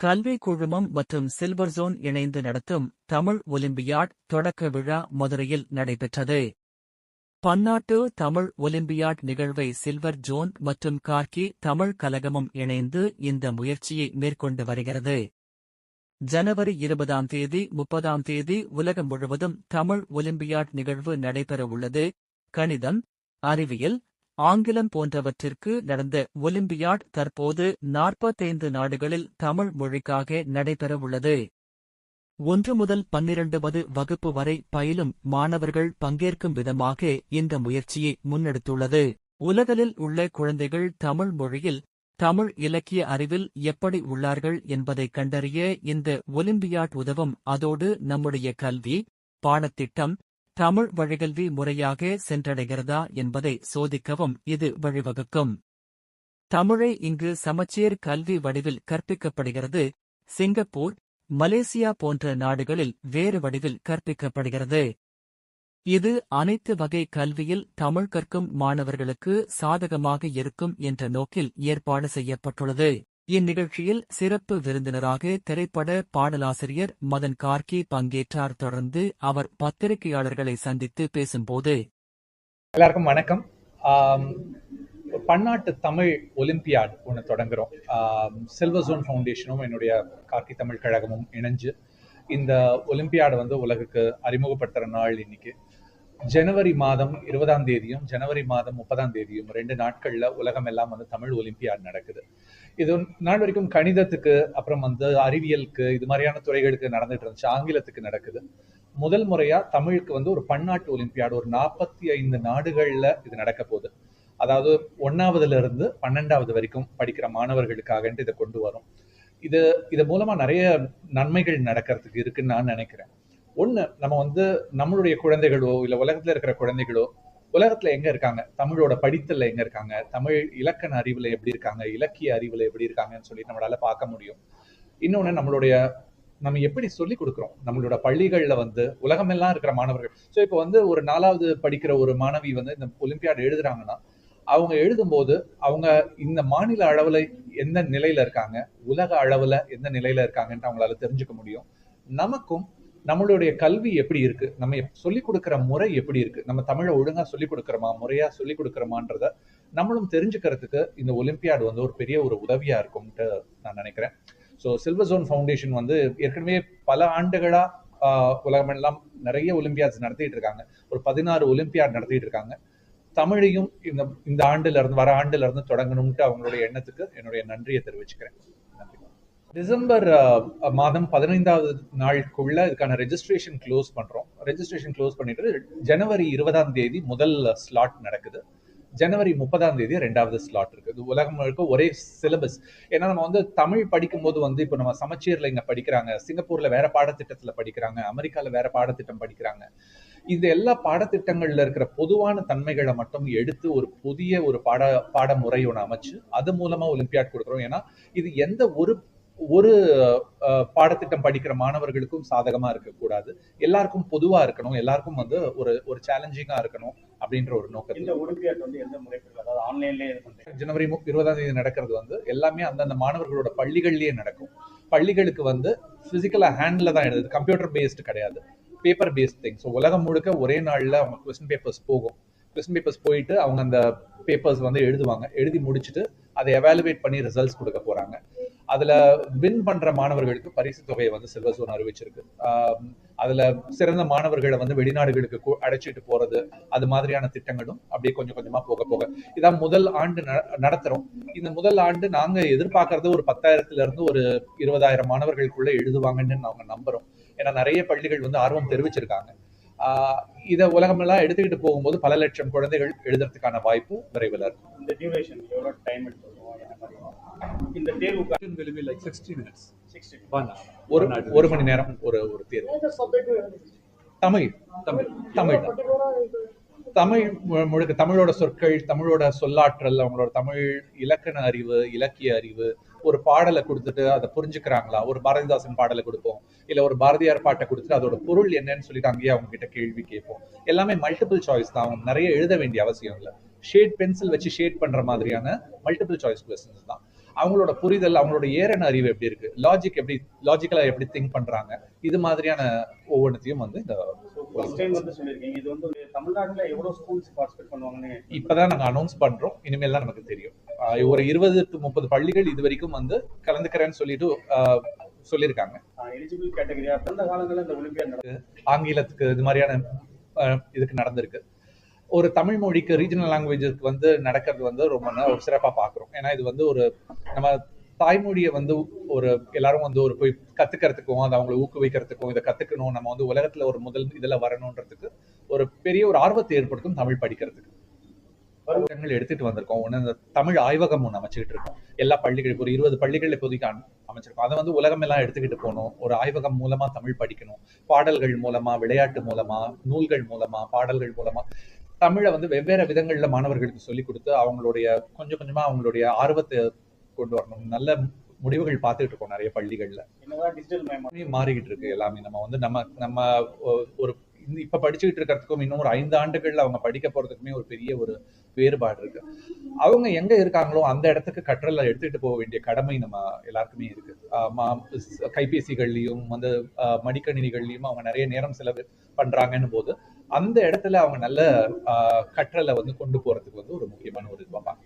கல்வி குழுமம் மற்றும் சில்வர் ஜோன் இணைந்து நடத்தும் தமிழ் ஒலிம்பியாட் தொடக்க விழா மதுரையில் நடைபெற்றது. பன்னாட்டு தமிழ் ஒலிம்பியாட் நிகழ்வை சில்வர் ஜோன் மற்றும் கார்கி தமிழ் கலகமும் இணைந்து இந்த முயற்சியை மேற்கொண்டு வருகிறது. ஜனவரி இருபதாம் தேதி முப்பதாம் தேதி உலகம் முழுவதும் தமிழ் ஒலிம்பியாட் நிகழ்வு நடைபெறவுள்ளது கணிதம் அறிவியல் ஆங்கிலம் போன்றவற்றிற்கு நடந்த ஒலிம்பியாட் தற்போது நாற்பத்தைந்து நாடுகளில் தமிழ் மொழிக்காக நடைபெறவுள்ளது. ஒன்று முதல் பன்னிரண்டுவது வகுப்பு வரை பயிலும் மாணவர்கள் பங்கேற்கும் விதமாக இந்த முயற்சியை முன்னெடுத்துள்ளது. உலகில் உள்ள குழந்தைகள் தமிழ் மொழியில் தமிழ் இலக்கிய அறிவில் எப்படி உள்ளார்கள் என்பதை கண்டறிய இந்த ஒலிம்பியாட் உதவும். அதோடு நம்முடைய கல்வி பாடத்திட்டம் தமிழ் வழிகல்வி முறையாக சென்றடைகிறதா என்பதை சோதிக்கவும் இது வழிவகுக்கும். தமிழை இங்கு சமச்சீர் கல்வி வடிவில் கற்பிக்கப்படுகிறது. சிங்கப்பூர் மலேசியா போன்ற நாடுகளில் வேறு வடிவில் கற்பிக்கப்படுகிறது. இது அனைத்து வகை கல்வியில் தமிழ் கற்கும் மாணவர்களுக்கு சாதகமாக இருக்கும் என்ற நோக்கில் ஏற்பாடு செய்யப்பட்டுள்ளது. இந்நிகழ்ச்சியில் சிறப்பு விருந்தினராக திரைப்பட பாடலாசிரியர் மதன் கார்கி பங்கேற்றார். தொடர்ந்து அவர் பத்திரிகையாளர்களை சந்தித்து பேசும்போது எல்லாருக்கும் வணக்கம். பன்னாட்டு தமிழ் ஒலிம்பியாட் ஒன்று தொடங்குறோம். சில்வர் ஜோன் ஃபவுண்டேஷனும் என்னுடைய கார்த்தி தமிழ் கழகமும் இணைஞ்சு இந்த ஒலிம்பியாடை வந்து உலகுக்கு அறிமுகப்படுத்துகிற நாள் இன்னைக்கு. ஜனவரி மாதம் இருபதாம் தேதியும் ஜனவரி மாதம் முப்பதாம் தேதியும் ரெண்டு நாட்கள்ல உலகம் எல்லாம் வந்து தமிழ் ஒலிம்பியாட் நடக்குது. இது நாள் வரைக்கும் கணிதத்துக்கு அப்புறம் வந்து அறிவியலுக்கு இது மாதிரியான துறைகளுக்கு நடந்துட்டு இருந்துச்சு. ஆங்கிலத்துக்கு நடக்குது. முதல் முறையா தமிழுக்கு வந்து ஒரு பன்னாட்டு ஒலிம்பியாடு ஒரு நாற்பத்தி ஐந்து நாடுகள்ல இது நடக்க போகுது. அதாவது ஒன்னாவதுல இருந்து பன்னெண்டாவது வரைக்கும் படிக்கிற மாணவர்களுக்காகன்ட்டு இதை கொண்டு வரும். இது இது மூலமா நிறைய நன்மைகள் நடக்கிறதுக்கு இருக்குன்னு நான் நினைக்கிறேன். ஒன்று நம்ம வந்து நம்மளுடைய குழந்தைகளோ இல்லை உலகத்தில் இருக்கிற குழந்தைகளோ உலகத்தில் எங்கே இருக்காங்க? தமிழோட படித்தல்ல எங்கே இருக்காங்க? தமிழ் இலக்கண அறிவில் எப்படி இருக்காங்க? இலக்கிய அறிவில் எப்படி இருக்காங்கன்னு சொல்லி நம்மளால் பார்க்க முடியும். இன்னொன்று நம்மளுடைய நம்ம எப்படி சொல்லி கொடுக்குறோம்? நம்மளோட பள்ளிகளில் வந்து உலகமெல்லாம் இருக்கிற மாணவர்கள். ஸோ இப்போ வந்து ஒரு நாலாவது படிக்கிற ஒரு மாணவி வந்து இந்த ஒலிம்பியாட் எழுதுறாங்கன்னா அவங்க எழுதும்போது அவங்க இந்த மாநில அளவில் எந்த நிலையில இருக்காங்க? உலக அளவில் எந்த நிலையில இருக்காங்கன்ட்டு அவங்களால தெரிஞ்சுக்க முடியும். நமக்கும் நம்மளுடைய கல்வி எப்படி இருக்கு? நம்ம சொல்லிக் கொடுக்குற முறை எப்படி இருக்கு? நம்ம தமிழை ஒழுங்கா சொல்லிக் கொடுக்குறோமா? முறையா சொல்லிக் கொடுக்குறோமான்றத நம்மளும் தெரிஞ்சுக்கிறதுக்கு இந்த ஒலிம்பியாட் வந்து ஒரு பெரிய ஒரு உதவியா இருக்கும்ட்டு நான் நினைக்கிறேன். ஸோ சில்வர் ஜோன் ஃபவுண்டேஷன் வந்து ஏற்கனவே பல ஆண்டுகளா உலகமெல்லாம் நிறைய ஒலிம்பியாட்ஸ் நடத்திட்டு இருக்காங்க. ஒரு பதினாறு ஒலிம்பியாட் நடத்திட்டு இருக்காங்க. தமிழையும் இந்த இந்த ஆண்டுல இருந்து வர ஆண்டுல இருந்து தொடங்கணும்ட்டு அவங்களுடைய எண்ணத்துக்கு என்னுடைய நன்றியை தெரிவிச்சுக்கிறேன். நன்றி. டிசம்பர் மாதம் பதினைந்தாவது நாளுக்குள்ள இதுக்கான ரெஜிஸ்ட்ரேஷன் க்ளோஸ் பண்றோம். ரெஜிஸ்ட்ரேஷன் க்ளோஸ் பண்ணிட்டு ஜனவரி இருபதாம் தேதி முதல் ஸ்லாட் நடக்குது. ஜனவரி முப்பதாம் தேதி ரெண்டாவது ஸ்லாட் இருக்குது உலகம் முழுக்க ஒரே சிலபஸ் ஏன்னா நம்ம வந்து தமிழ் படிக்கும்போது வந்து இப்போ நம்ம சமச்சீரில் இங்கே படிக்கிறாங்க. சிங்கப்பூர்ல வேற பாடத்திட்டத்தில் படிக்கிறாங்க. அமெரிக்காவில் வேற பாடத்திட்டம் படிக்கிறாங்க. இந்த எல்லா பாடத்திட்டங்கள்ல இருக்கிற பொதுவான தன்மைகளை மட்டும் எடுத்து ஒரு புதிய ஒரு பாட பாடமுறை ஒன்று அமைச்சு அது மூலமா ஒலிம்பியாட் கொடுக்குறோம். ஏன்னா இது எந்த ஒரு ஒரு பாடத்திட்டம் படிக்கிற மாணவர்களுக்கும் சாதகமா இருக்கக்கூடாது. எல்லாருக்கும் பொதுவா இருக்கணும். எல்லாருக்கும் வந்து ஒரு ஒரு சேலஞ்சிங்கா இருக்கணும் அப்படின்ற ஒரு நோக்கத்தில். இந்த ஒலிம்பியாட் வந்து எந்த முறைப்படி அதாவது ஆன்லைன்லயே ஜனவரி இருபதாம் தேதி நடக்கிறது வந்து எல்லாமே அந்தந்த மாணவர்களோட பள்ளிகள்லயே நடக்கும். பள்ளிகளுக்கு வந்து பிசிக்கலா ஹேண்ட்ல தான் எழுதுது. கம்ப்யூட்டர் பேஸ்டு கிடையாது. பேப்பர் பேஸ்ட் திங் ஸோ உலகம் முழுக்க ஒரே நாள்ல அவங்க கொஸ்டின் பேப்பர்ஸ் போகும். கொஸ்டின் பேப்பர்ஸ் போயிட்டு அவங்க அந்த பேப்பர்ஸ் வந்து எழுதுவாங்க. எழுதி முடிச்சுட்டு அதை எவாலுவேட் பண்ணி ரிசல்ட்ஸ் கொடுக்க போறாங்க. அதுல வின் பண்ற மாணவர்களுக்கு பரிசு தொகையை வந்து சில்வர் ஜோன் அறிவிச்சிருக்கு அதுல சிறந்த மாணவர்களை வந்து வெளிநாடுகளுக்கு அடைச்சிட்டு அழைச்சிட்டு போறது அது மாதிரியான திட்டங்களும் அப்படியே கொஞ்சம் கொஞ்சமா போக போக. இதான் முதல் ஆண்டு ந- நடத்துறோம். இந்த முதல் ஆண்டு நாங்க எதிர்பார்க்கறது ஒரு பத்தாயிரத்துல இருந்து ஒரு இருபதாயிரம் மாணவர்களுக்குள்ள எழுதுவாங்கன்னு நாங்க நம்புறோம். ஏன்னா நிறைய பள்ளிகள் வந்து ஆர்வம் தெரிவிச்சிருக்காங்க. இத உலகமெல்லாம் எடுத்துக்கிட்டு போகும்போது பல லட்சம் குழந்தைகள் எழுதுறதுக்கான வாய்ப்பு விரைவில் இருக்கும் இந்த டியூரேஷன் எவ்வளவு டைம் எடுத்துக்கும் என்ன மாதிரி இந்த தேர்வுக்கு லைக் சிக்ஸ்டி மினிட்ஸ் சிக்ஸ்டி ஒரு ஒரு மணி நேரம் ஒரு ஒரு தேர்வு. தமிழ். தமிழ். தமிழ். தமிழ் முழுக்க தமிழோட சொற்கள் தமிழோட சொல்லாற்றல் அவங்களோட தமிழ் இலக்கண அறிவு இலக்கிய அறிவு ஒரு பாடலை கொடுத்துட்டு அதை புரிஞ்சுக்கிறாங்களா? ஒரு பாரதிதாசன் பாடலை கொடுப்போம். இல்ல ஒரு பாரதியார் பாட்டை கொடுத்துட்டு அதோட பொருள் என்னன்னு சொல்லிட்டு அங்கேயே அவங்க கிட்ட கேள்வி கேட்போம். எல்லாமே மல்டிபிள் சாய்ஸ் தான். அவங்க நிறைய எழுத வேண்டிய அவசியம் இல்லை. ஷேட் பென்சில் வச்சு ஷேட் பண்ற மாதிரியான மல்டிபிள் சாய்ஸ் கொஸ்டின்ஸ் தான். அவங்களோட புரிதல் அவங்களோட ஏறன அறிவு எப்படி இருக்கு? லாஜிக் எப்படி லாஜிக்கலா எப்படி திங்க் பண்றாங்க? இது மாதிரியான ஒவ்வொன்றத்தையும் வந்து இந்த இப்பதான் நாங்க அனௌன்ஸ் பண்றோம். இனிமேல் தான் நமக்கு தெரியும். ஒரு இருபது டு முப்பது பள்ளிகள் இது வரைக்கும் வந்து கலந்துக்கிறேன்னு சொல்லிட்டு சொல்லியிருக்காங்க. ஆங்கிலத்துக்கு இது மாதிரியான இதுக்கு நடந்திருக்கு. ஒரு தமிழ் மொழிக்கு ரீஜனல் லாங்குவேஜுக்கு வந்து நடக்கிறது வந்து ரொம்ப ஒரு சிறப்பா பாக்குறோம். ஏன்னா இது வந்து ஒரு நம்ம தாய்மொழியை வந்து ஒரு எல்லாரும் வந்து ஒரு போய் கத்துக்கிறதுக்கும் அதை அவங்களை ஊக்குவிக்கிறதுக்கும் இதை கத்துக்கணும் நம்ம வந்து உலகத்துல ஒரு முதல் இதுல வரணுன்றதுக்கு ஒரு பெரிய ஒரு ஆர்வத்தை ஏற்படுத்தும் தமிழ் படிக்கிறதுக்கு. புத்தகங்கள் எடுத்துட்டு வந்திருக்கோம். ஒன்று இந்த தமிழ் ஆய்வகம் ஒன்று அமைச்சுக்கிட்டு இருக்கோம். எல்லா பள்ளிகள் இப்போ ஒரு இருபது பள்ளிகள் இப்போதைக்கு அம- அமைச்சிருக்கோம். அதை வந்து உலகம் எல்லாம் எடுத்துக்கிட்டு போகணும். ஒரு ஆய்வகம் மூலமா தமிழ் படிக்கணும். பாடல்கள் மூலமா விளையாட்டு மூலமா நூல்கள் மூலமா பாடல்கள் மூலமா. தமிழை வந்து வெவ்வேறு விதங்கள்ல மாணவர்களுக்கு சொல்லிக் கொடுத்து அவங்களுடைய கொஞ்சம் கொஞ்சமா அவங்களுடைய ஆர்வத்தை கொண்டு வரணும். நல்ல முடிவுகள் பார்த்துட்டு இருக்கோம் நிறைய பள்ளிகள்ல. மாறிக்கிட்டு இருக்கு எல்லாமே. நம்ம வந்து நம்ம நம்ம ஒரு இப்ப படிச்சுக்கிட்டு இருக்கிறதுக்கும் இன்னும் ஒரு ஐந்து ஆண்டுகள்ல அவங்க படிக்க போறதுக்குமே ஒரு பெரிய ஒரு வேறுபாடு இருக்கு. அவங்க எங்க இருக்காங்களோ அந்த இடத்துக்கு கற்றலை எடுத்துக்கிட்டு போக வேண்டிய கடமை நம்ம எல்லாருக்குமே இருக்கு. கைபேசிகள்லயும் வந்து ஆஹ் மடிக்கணினிகள்லயும் அவங்க நிறைய நேரம் செலவு பண்றாங்கன்னு போது அந்த இடத்துல அவங்க நல்ல ஆஹ் கற்றலை வந்து கொண்டு போறதுக்கு வந்து ஒரு முக்கியமான ஒரு இதுவா